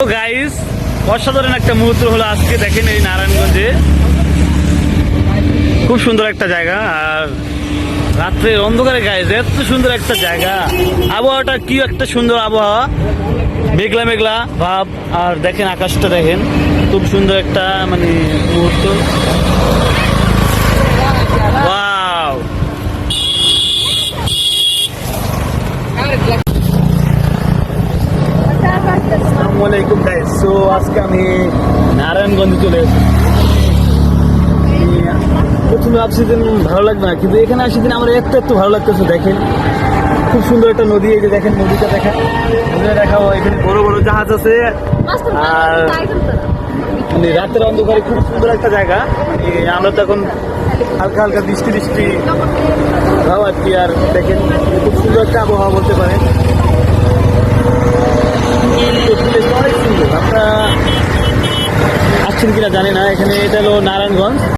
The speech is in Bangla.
গাইস অসাধারণ একটা মুহূর্ত হলো আজকে, দেখেন এই নারায়ণগঞ্জে। খুব সুন্দর একটা জায়গা, আর রাত্রে অন্ধকারে গাইজ এত সুন্দর একটা জায়গা। আবহাওয়াটা কি একটা সুন্দর আবহাওয়া। মেঘলা মেঘলা ভাব, আর দেখেন আকাশটা দেখেন, খুব সুন্দর একটা মানে মুহূর্ত। আসসালামু আলাইকুম গাইস সো আজকে আমি নারায়ণগঞ্জে চলে এসেছি। প্রথমে ভাবছি ভালো লাগবে না। কিন্তু এখানে আসি দিন আমার একটু একটু ভালো লাগতেছে, দেখেন। খুব সুন্দর একটা নদী, এই যে দেখেন, নদীটা দেখা নদীটা দেখাও এখানে বড় বড় জাহাজ আছে। আর মানে রাতের অন্ধকারে খুব সুন্দর একটা জায়গা। আমরা তো এখন হালকা হালকা বৃষ্টি বৃষ্টি। ভাব আর কি আর দেখেন, খুব সুন্দর একটা আবহাওয়া বলতে পারেন। আপনারা কিনা জানি না এখানে এটা হলো নারায়ণগঞ্জ।